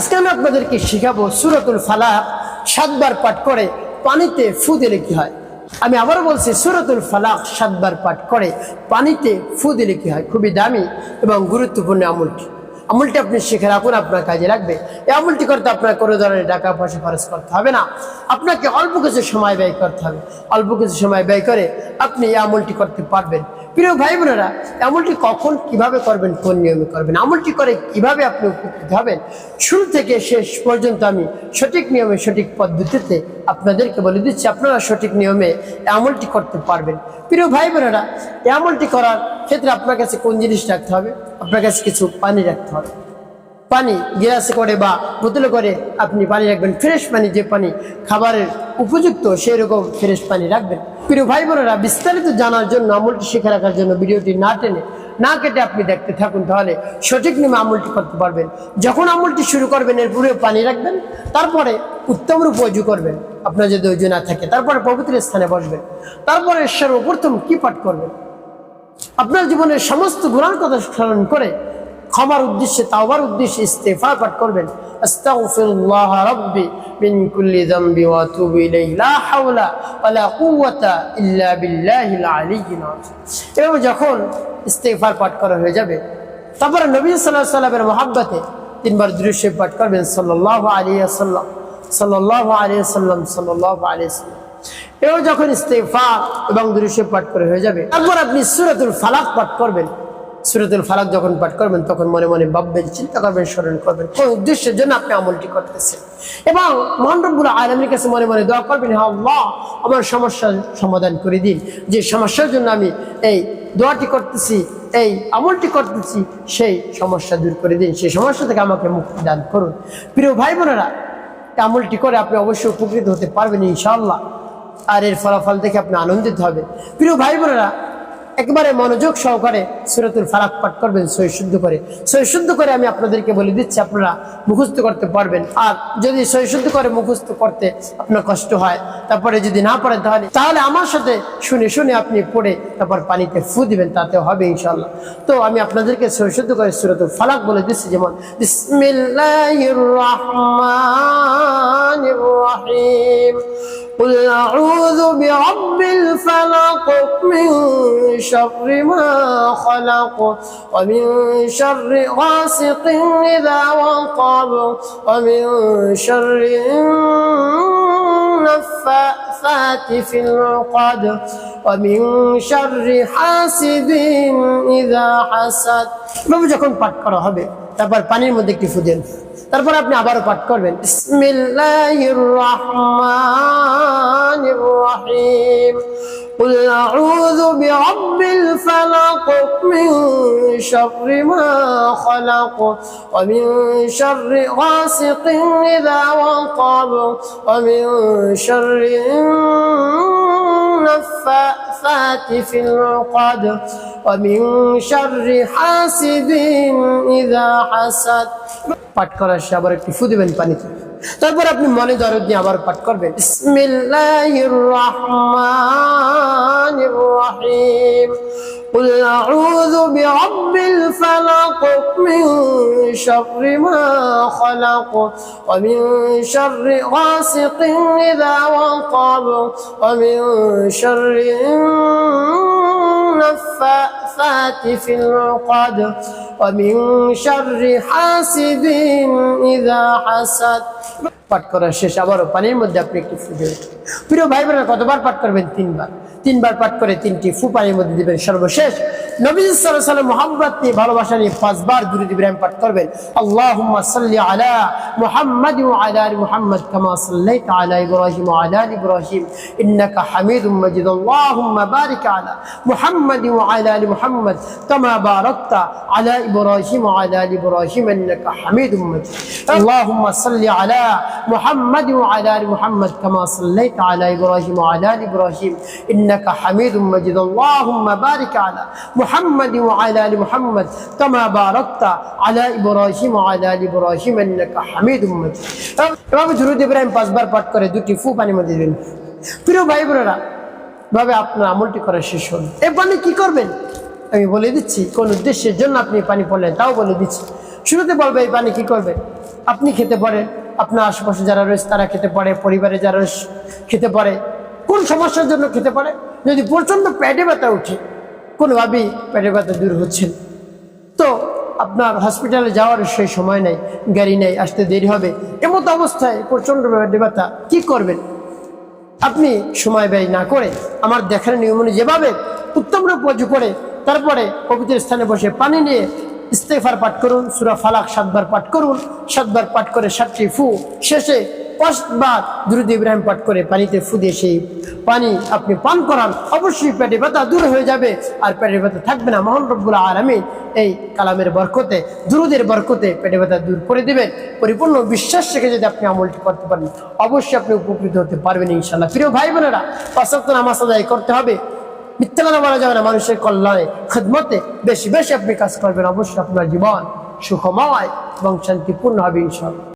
আজকে আমি আপনাদেরকে শিখাবো সুরতুল ফালাক সাতবার পাঠ করে পানিতে ফু দিলে কি হয়? আমি আবারও বলছি, সুরতুল ফালাক সাতবার পাঠ করে পানিতে ফু দিলে কি হয়? খুবই দামি এবং গুরুত্বপূর্ণ আমলটি। আমলটি আপনি শিখে রাখুন, আপনার কাজে লাগবে। এই আমলটি করতে আপনার কোনো ধরনের টাকা পয়সা খরচ করতে হবে না। আপনাকে অল্প কিছু সময় ব্যয় করতে হবে। অল্প কিছু সময় ব্যয় করে আপনি এই আমলটি করতে পারবেন। প্রিয় ভাই বোনেরা, এমনটি কখন কীভাবে করবেন, কোন নিয়মে করবেন আমলটি করে কীভাবে আপনি উপকৃত হবেন, শুরু থেকে শেষ পর্যন্ত আমি সঠিক নিয়মে, সঠিক পদ্ধতিতে আপনাদেরকে বলে দিচ্ছি, আপনারা সঠিক নিয়মে আমলটি করতে পারবেন। প্রিয় ভাই বোনেরা আমলটি করার ক্ষেত্রে আপনার কাছে কোন জিনিস রাখতে হবে? আপনার কাছে কিছু পানি রাখতে হবে। পানি গিলাসে করে বা বোতলে করে আপনি পানি রাখবেন। ফ্রেশ পানি, যে পানি খাবারের উপযুক্ত সেই রকম ফ্রেশ পানি রাখবেন। প্রিয় ভাই বোনেরা, বিস্তারিত জানার জন্য, আমলটি শিখে রাখার জন্য ভিডিওটি না টেনে, না কেটে আপনি দেখতে থাকুন, তাহলে সঠিক নিয়মে আমলটি করতে পারবেন। যখন আমলটি শুরু করবেন এর পানি রাখবেন, তারপরে উত্তম রূপ অজু করবেন। আপনার যদি অজু না থাকে, তারপরে পবিত্র স্থানে বসবেন। তারপরে সর্বপ্রথম কি পাঠ করবেন। আপনার জীবনের সমস্ত গুণার কথা স্মরণ করে ক্ষমার উদ্দেশ্যে, তাওবার উদ্দেশ্যে ইস্তেফা পাঠ করবেন। আস্তাগফিরুল্লাহ রাব্বি মিন কুল্লি যামবি ওয়া আতুবু ইলাইহি, লা হাওলা ওয়ালা কুওয়াতা ইল্লা বিল্লাহিল আলিয়্যিল আযীম। এভাবে যখন ইস্তেগফার পাঠ করা হয়ে যাবে, তারপরে নবী সাল্লাল্লাহু আলাইহি সাল্লামের মহব্বতে তিনবার দৃশ্য পাঠ করবেন, সাল্লাল্লাহু আলাইহি ওয়াসাল্লাম, সাল্লাল্লাহু আলাইহি ওয়াসাল্লাম, সাল্লাল্লাহু আলাইহি ওয়াসাল্লাম। এও যখন ইস্তেফার এবং দৃশ্য পাঠ করে হয়ে যাবে, তারপর আপনি সুরাতুল ফালাক পাঠ করবেন। সুরাতুল ফালাক যখন পাঠ করবেন, তখন মনে মনে ভাববেন, চিন্তা করবেন, স্মরণ করবেন, কোন উদ্দেশ্যের জন্য আপনি আমলটি করতেছেন। এবং মহানরবুল আলমীর কাছে মনে মনে দোয়া করবেন হ্যাঁ আল্লাহ, আমার সমস্যার সমাধান করে দিন। যে সমস্যার জন্য আমি এই দোয়াটি করতেছি, এই আমলটি করতেছি, সেই সমস্যা দূর করে দিন। সেই সমস্যা থেকে আমাকে মুক্তি দান করুন। প্রিয় ভাই বোনেরা, আমলটি করে আপনি অবশ্যই উপকৃত হতে পারবেন ইনশাআল্লাহ। আর এর ফলাফল দেখে আপনি আনন্দিত হবে প্রিয় ভাই বোনেরা একবারে মনোযোগ সহকারে সুরতুল ফারাক পাঠ করবেন সৈশুদ্ধ করে সৈশুদ্ধ করে আমি আপনাদেরকে বলে দিচ্ছি আপনারা মুখস্থ করতে পারবেন আর যদি সৈশুদ্ধ করে মুখস্থ করতে আপনার কষ্ট হয় তারপরে যদি না পারেন তাহলে তাহলে আমার সাথে শুনে শুনে আপনি পড়ে তারপর পানিতে ফু দিবেন তাতে হবে ইনশাল্লাহ তো আমি আপনাদেরকে সৈশুদ্ধ করে সুরতুল ফালাক বলে দিচ্ছি যেমন বিসমিল্লাহির রহমানির রহিম قل أعوذ برب الفلق من شر ما خلق ومن شر غاسق إذا وقب ومن شر النفاثات في العقد ومن شر حاسد إذا حسد বাবু যখন পাঠ করা হবে তারপর পানির মধ্যে একটি ফুদেন তারপর আপনি আবারও পাঠ করবেন বিসমিল্লাহির রহমানির রহিম قل أعوذ برب الفلق من شر ما خلق ومن شر غاسق إذا وقب ومن شر النفاثات في العقد ومن شر حاسد إذا حسد পাঠ করার সে আবার একটু ফু দিবেন পানিতে তারপর আপনি মনে দরদ নিয়ে আবার পাঠ করবেন বিসমিল্লাহির রহমানির রহিম قل أعوذ برب الفلق من شر ما خلق ومن شر غاسق إذا وقب ومن شر النفاثات في العقد ومن شر حاسد إذا حسد পাঠ করার শেষ, আবারও পানির মধ্যে আপনি একটু ফুটে দেবেন প্রিয় ভাই বোনেরা কতবার পাঠ করবেন? তিনবার। তিনবার পাঠ করে তিনটি ফু পানির মধ্যে দিবেন সর্বশেষ। নবী সাল্লাল্লাহু আলাইহি মোহাম্মদ নিয়ে ভালোবাসা নিয়ে পাঁচবার করবেন। আল্লাহুম্মা সাল্লি আলা মুহাম্মাদ ওয়া আলা আলি মুহাম্মাদ কামা সাল্লাইতা আলা ইব্রাহিম আলা আলি ইব্রাহিম। ইন্নাকা হামিদুম মাজিদ। আল্লাহুম্মা বারিক আলা মুহাম্মাদ ওয়া আলা আলি মুহাম্মাদ কামা বারাকতা আলা ইব্রাহিম আলা ইব্রাহিম। ইন্নাকা হামিদুম মাজিদ। আল্লাহুম্মা সাল্লি আলা محمد وعلى ال محمد كما صليت على ابراهيم وعلى ال ابراهيم انك حميد مجيد اللهم بارك على محمد وعلى ال محمد كما باركت على ابراهيم وعلى ال ابراهيم انك حميد مجيد এভাবে দুরুদ ইব্রাহিম পাঁচবার পাঠ করে দুটি ফু পানি মধ্যে দিবেন প্রিয় ভাই বোনেরা ভাবে আপনার আমলটি করা শেষ হল এ পানি কি করবেন আমি বলে দিচ্ছি কোন উদ্দেশ্যের জন্য আপনি পানি পড়লেন তাও বলে দিচ্ছি শুরুতে বলবে এই পানি কি করবে আপনি খেতে পারেন আপনার আশেপাশে যারা রয়েছে, তারা খেতে পারে, পরিবারে যারা খেতে পারে। কোন সমস্যার জন্য খেতে পারে? যদি প্রচণ্ড পেটে ব্যথা উঠে, কোনোভাবেই পেটে ব্যথা দূর হচ্ছে। তো আপনার হসপিটালে যাওয়ার সেই সময় নেই, গাড়ি নেই, আসতে দেরি হবে। এমতো অবস্থায় প্রচণ্ড পেটে ব্যথা, কি করবেন? আপনি সময় ব্যয় না করে আমার দেখার নিয়ম যেভাবে উত্তম রূপ করে, তারপরে পবিত্র স্থানে বসে পানি নিয়ে ইস্তেফার পাঠ করুন, সুরা ফালাক সাতবার পাঠ করুন, সাতবার পাঠ করে সাতটি ফু, শেষে পাঁচবার দুরুদ ইব্রাহিম পাঠ করে পানিতে ফু দিয়ে সেই পানি আপনি পান করান, অবশ্যই পেটে ব্যথা দূর হয়ে যাবে আর পেটে ব্যথা থাকবে না। মোহন রব্বুল আলমী এই কালামের বরকতে, দুরুদের বরকতে পেটে ব্যথা দূর করে দিবেন। পরিপূর্ণ বিশ্বাস রেখে যদি আপনি আমলটি করতে পারেন, অবশ্যই আপনি উপকৃত হতে পারবেন ইনশাল্লাহ প্রিয় ভাই বোনেরা পাঁচক্ত নামাজ আদায় করতে হবে। মিথ্যা কথা বলা যাবে না মানুষের কল্যাণে, খেদমতে। বেশি বেশি আপনি কাজ করবেন অবশ্যই আপনার জীবন সুখময় এবং শান্তিপূর্ণ হবে ইনশাল্লাহ